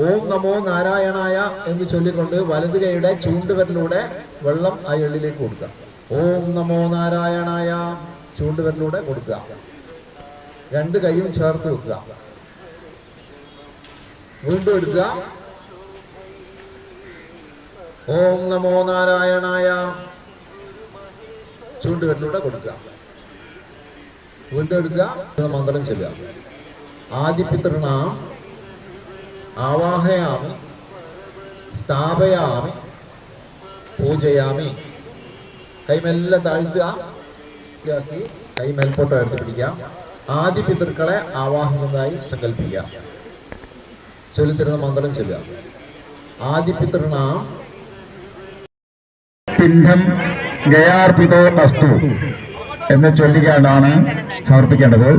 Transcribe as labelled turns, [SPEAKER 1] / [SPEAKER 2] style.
[SPEAKER 1] ഓം നമോ നാരായണായ എന്ന് ചൊല്ലിക്കൊണ്ട് വലത് കൈയുടെ ചൂണ്ടുവിരലിലൂടെ വെള്ളം ആ എള്ളിലേക്ക് കൊടുക്കുക. ഓം നമോ നാരായണായ ചൂണ്ടുവിരലിലൂടെ കൊടുക്കുക. രണ്ട് കൈയും ചേർത്ത് വെക്കുക. വീണ്ടും എടുക്കുക. ഓം നമോ നാരായണായ ചൂണ്ടുവിരലിലൂടെ കൊടുക്കുക. വീണ്ടും എടുക്കുക. മന്ത്രം ചെല്ലുക. ആദിപിതൃണാം ആവാഹയാമി സ്ഥാപയാമി പൂജയാമി. കൈമെല്ല താഴ്ത്തുക ഇതാക്കി കൈ പിടിക്കാം ആദ്യ പിതൃക്കളെ ആവാഹനതായി സങ്കല്പിക്കാം ചൊല്ലിത്തരുന്ന മന്ത്രം ചൊല്ലുക. ആദ്യ പിതൃണാം
[SPEAKER 2] പിണ്ഡം ഗയാർപിതോ അസ്തു എന്ന് ചൊല്ലിക്കാണ്ടാണ് സമർപ്പിക്കേണ്ടത്.